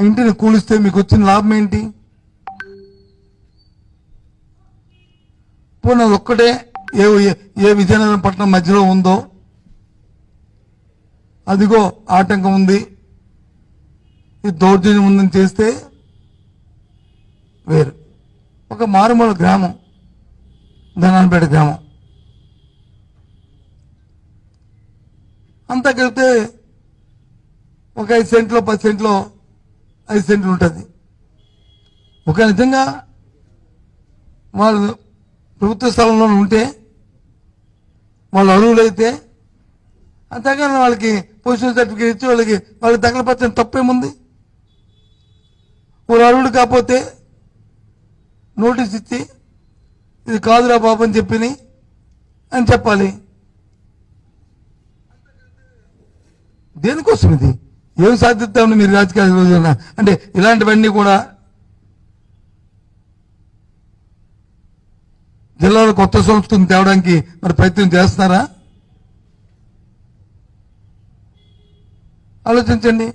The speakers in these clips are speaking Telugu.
ఆ ఇంటిని కూలిస్తే మీకు వచ్చిన లాభం ఏంటి? పోనీ ఒక్కటే ఏ ఏ- విజయనగరం పట్టణం మధ్యలో ఉందో? అదిగో ఆటంకం ఉంది. ఇది దౌర్జన్యం ఉందని చేస్తే వేరు. ఒక మారుమూల గ్రామం ధనాన్పేట గ్రామం. అంతా కలిపితే ఒక ఐదు సెంట్లో పది సెంట్లో ఐదు సెంట్లు ఉంటుంది. ఒక నిజంగా వాళ్ళు ప్రభుత్వ స్థలంలో ఉంటే వాళ్ళు అరువులైతే అంతేగాని వాళ్ళకి పొజిషన్ సర్టిఫికేట్ ఇచ్చి వాళ్ళకి వాళ్ళకి తగలపరచడం తప్పేముంది? వాళ్ళు అరువుడు కాకపోతే నోటీస్ ఇచ్చి ఇది కాదురా బాబు అని చెప్పిని అని చెప్పాలి. దేనికోసం ఇది ఏం సాధిస్తామని మీరు రాజకీయాలు రోజున? అంటే ఇలాంటివన్నీ కూడా జిల్లాలో కొత్త సంస్కృతిని తేవడానికి మరి ప్రయత్నం చేస్తున్నారా? ఆలోచించండి.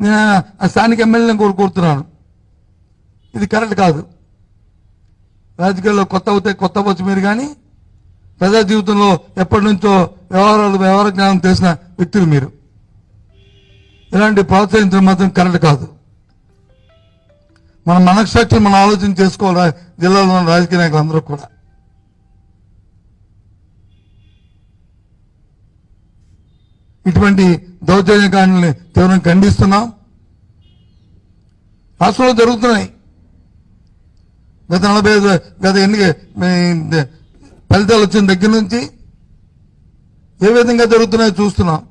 నేను ఆ స్థానిక ఎమ్మెల్యేని కూడా కోరుతున్నాను. ఇది కరెక్ట్ కాదు. రాజకీయాల్లో కొత్త అవుతాయి కొత్త అవ్వచ్చు మీరు కానీ ప్రజా జీవితంలో ఎప్పటి నుంచో వ్యవహారాలు వ్యవహార జ్ఞానం తెలిసిన వ్యక్తులు మీరు. ఇలాంటి ప్రోత్సహించడం మాత్రం కరెక్ట్ కాదు. మన మనస్సాక్షి మనం ఆలోచన చేసుకోవాలి జిల్లాలో ఉన్న రాజకీయ నాయకులు అందరూ కూడా. ఇటువంటి దౌర్జన్యకాండల్ని తీవ్రంగా ఖండిస్తున్నాం. రాష్ట్రంలో జరుగుతున్నాయి. గత నలభై ఐదు గత ఎన్నిక ఫలితాలు వచ్చిన దగ్గర నుంచి ఏ విధంగా జరుగుతున్నాయో చూస్తున్నాం.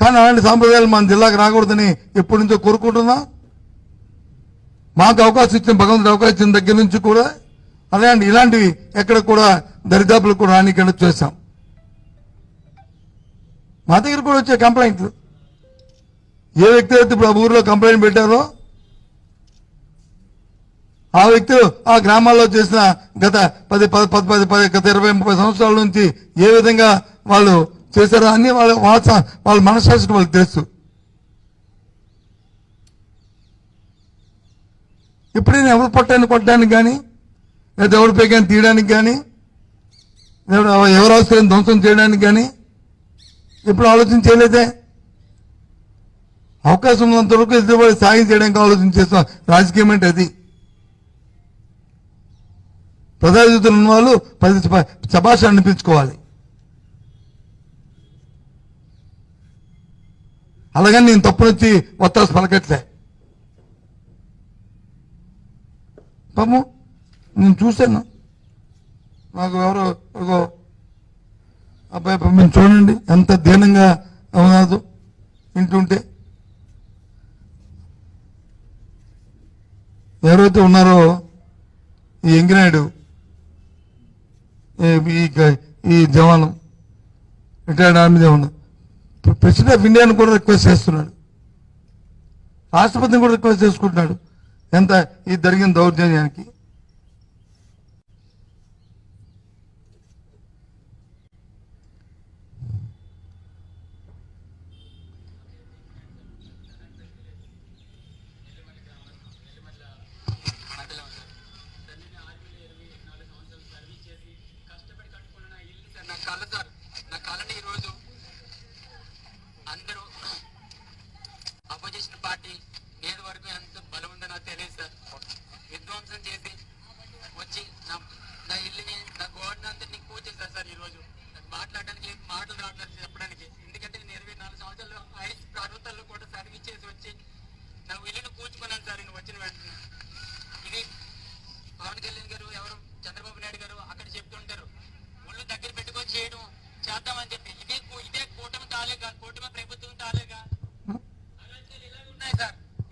కానీ అలాంటి సాంప్రదాయాలు మన జిల్లాకు రాకూడదని ఎప్పటి నుంచో కోరుకుంటున్నా. మాకు అవకాశం ఇచ్చిన భగవంతుడు అవకాశం ఇచ్చిన దగ్గర నుంచి కూడా అలాంటి ఇలాంటివి ఎక్కడ కూడా దరిదాపులు కూడా రానికన్నా చేశాం. మా దగ్గర కూడా వచ్చే కంప్లైంట్లు. ఏ వ్యక్తి అయితే ఇప్పుడు ఆ ఊరిలో కంప్లైంట్ పెట్టారో ఆ వ్యక్తులు ఆ గ్రామాల్లో చేసిన గత పది పది పది పది పది గత ఇరవై ముప్పై సంవత్సరాల నుంచి ఏ విధంగా వాళ్ళు చేశారు అన్ని వాళ్ళ వాచ వాళ్ళ మనశాస్త్రం వాళ్ళకి తెలుసు. ఎప్పుడైనా ఎవరు పొట్టాన్ని కొట్టడానికి కానీ లేదా ఎవరి పేకాన్ని తీయడానికి కానీ లేదా ఎవరు అవసరం ధ్వంసం చేయడానికి కానీ ఎప్పుడు ఆలోచన చేయలేదే? అవకాశం ఉన్నంత వరకు ఎదురుబడి సాయం చేయడానికి ఆలోచన చేస్తాం రాజకీయం అంటే అది. ప్రజాజీవితంలో ఉన్న వాళ్ళు పది శభాష అనిపించుకోవాలి అలాగని నేను తప్పునొచ్చి వత్తాసు పలకట్లే పాము నేను చూశాను. నాకు ఎవరో ఒక అబ్బాయి పంపించి చూడండి ఎంత దీనంగా అవునాదు వింటుంటే. ఎవరైతే ఉన్నారో ఈ ఎంగినాయుడు ఈ- జవానం ఈ జవాను retired army Zaavan. President of ఇండియాను కూడా రిక్వెస్ట్ చేస్తున్నాడు. రాష్ట్రపతిని కూడా రిక్వెస్ట్ చేసుకుంటున్నాడు. ఎంత ఈ జరిగిన దౌర్జన్యానికి. కష్టపడి నా సార్ నా ఈరోజు అందరూ అపోజిషన్ పార్టీ నేడు వరకు ఎంత బలం ఉందో నాకు తెలియదు సార్. విధ్వంసం చేసి వచ్చి నా నా ఇల్లుని నా గోడని అందరినీ కూర్చేశారు సార్ ఈరోజు. మాట్లాడడానికి మాటలు రావట్లేదు చెప్పడానికి. ఎందుకంటే నేను ఇరవై నాలుగు సంవత్సరాలు ఐదు ప్రభుత్వాల్లో కూడా సర్వీస్ చేసి వచ్చి నా ఇల్లుని కూర్చుకున్నాను సార్ నేను వచ్చిన వెంటనే. ఇది పవన్ కళ్యాణ్ గారు ఎవరు? చంద్రబాబు నాయుడు గారు అక్కడ చెప్తుంటారు. ఒళ్ళు దగ్గర పెట్టుకొని చేయడం చేద్దామని చెప్పి.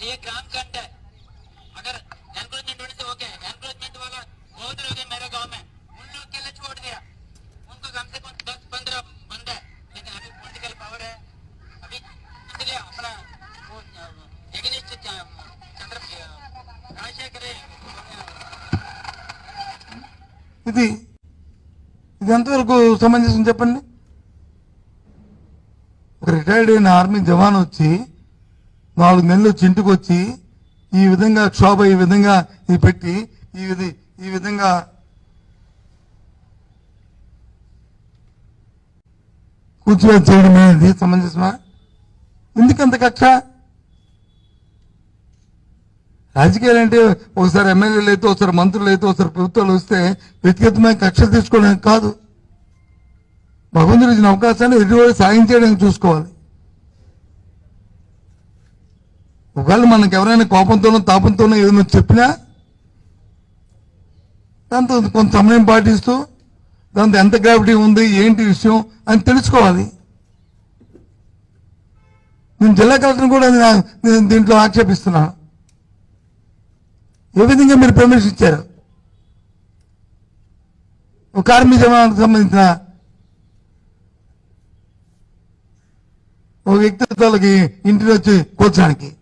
ये ग्राम कंट है अगर एनक्रोचमेंट होने से ओके एनक्रोचमेंट वाला बहुत लोग हैं मेरे गांव में उन लोग के लिए छोड़ दिया उनको कम से कम दस पंद्रह बंद है लेकिन अभी पॉलिटिकल पावर है अभी इसलिए अपना वो एगनिस्ट चंद्र राजशेखर ఇది ఇది ఎంతవరకు సమంజసం చెప్పండి ఒక రిటైర్డ్ అయిన ఆర్మీ జవాన్ వచ్చి నాలుగు నెలలు వచ్చి ఇంటికి వచ్చి ఈ విధంగా క్షోభ ఈ విధంగా ఇది పెట్టి ఈ విధి ఈ విధంగా కూర్చోవేసి చేయడం అనేది సమంజసమా? ఎందుకంత కక్ష? రాజకీయాలు అంటే ఒకసారి ఎమ్మెల్యేలు అయితే ఒకసారి మంత్రులు అయితే ఒకసారి ప్రభుత్వాలు వస్తే వ్యక్తిగతమైన కక్ష తీసుకోవడానికి కాదు. భగవంతుడు ఇచ్చిన అవకాశాన్ని ఎదుటి సాయం చేయడానికి చూసుకోవాలి. ఒకవేళ మనకు ఎవరైనా కోపంతోనో తాపంతోనో ఏదైనా చెప్పినా దాంతో కొంత సమయం పాటిస్తూ దాంతో ఎంత గ్రావిటీ ఉంది ఏంటి విషయం అని తెలుసుకోవాలి. నేను జిల్లా కలెక్టర్ని కూడా నేను- దీంట్లో ఆక్షేపిస్తున్నాను. ఏ విధంగా మీరు పర్మిషన్ ఇచ్చారు? ఒక కార్మిక సంబంధించిన ఒక వ్యక్తిత్వాలకి ఇంటికి వచ్చి కూర్చోడానికి.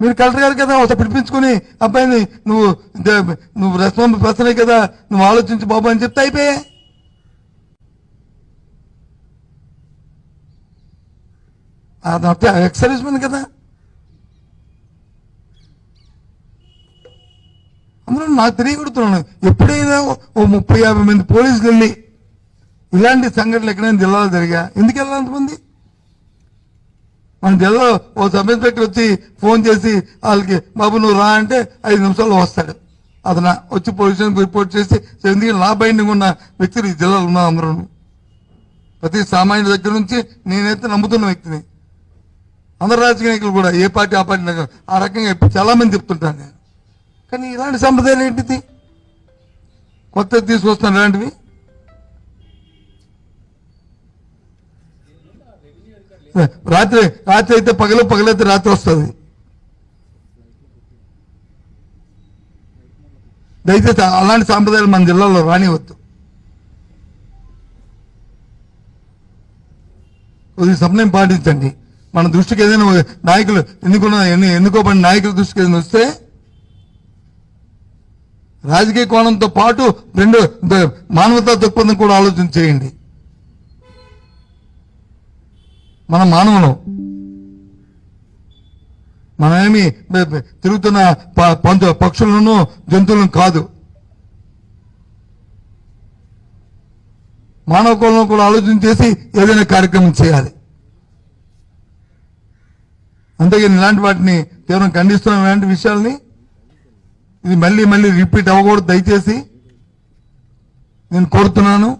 మీరు కలెక్టర్ గారు కదా ఒకసారి పిలిపించుకుని అబ్బాయిని నువ్వు నువ్వు రెస్పాన్స్ ప్రశ్నే కదా నువ్వు ఆలోచించు బాబు అని చెప్తే అయిపోయా. అది ఎక్స్ సర్వీస్ మెన్ కదా. అందులో నాకు తెలియకూడుతున్నాను ఎప్పుడైనా ఓ ముప్పై యాభై మంది పోలీసులు వెళ్ళి ఇలాంటి సంఘటనలు ఎక్కడైనా జిల్లాలో జరిగా ఎందుకు వెళ్ళాలి అంతమంది? మన జిల్లాలో ఓ సబ్ ఇన్స్పెక్టర్ వచ్చి ఫోన్ చేసి వాళ్ళకి బాబు నువ్వు రా అంటే ఐదు నిమిషాల్లో వస్తాడు. అతను వచ్చి పోలీస్ రిపోర్ట్ చేసి ఎందుకంటే నా బైండింగ్ ఉన్న వ్యక్తులు ఈ జిల్లాలో ఉన్నారు అందరూ? ప్రతి సామాన్యుడి దగ్గర నుంచి నేనైతే నమ్ముతున్న వ్యక్తిని. అందరు రాజకీయ నాయకులు కూడా ఏ పార్టీ ఆ పార్టీ నాకు ఆ రకంగా చాలామంది చాలా మంది చెప్తుంటాను నేను కానీ ఇలాంటి సంప్రదాయాలు ఏంటిది? కొత్త తీసుకొస్తాను ఇలాంటివి? రాత్రి రాత్రి అయితే పగలు పగలైతే రాత్రి వస్తుంది. దయచేసి అలాంటి సాంప్రదాయాలు మన జిల్లాలో రానివద్దు కొద్ది సమయం పాటించండి. మన దృష్టికి ఏదైనా నాయకులు ఎన్నుకున్న ఎన్ని- ఎన్నుకోబడిన నాయకుల దృష్టికి ఏదైనా వస్తే రాజకీయ కోణంతో పాటు రెండు మానవతా దృక్పథం కూడా ఆలోచన చేయండి. మన మానవులం. మనమేమి తిరుగుతున్న పంచ పక్షులను జంతువులను కాదు. మానవ కులంలో కూడా ఆలోచన చేసి ఏదైనా కార్యక్రమం చేయాలి. అంతేగాని ఇలాంటి వాటిని తీవ్రం ఖండిస్తున్న. ఇలాంటి విషయాల్ని ఇది మళ్ళీ మళ్ళీ రిపీట్ అవ్వకూడదు. దయచేసి నేను కోరుతున్నాను.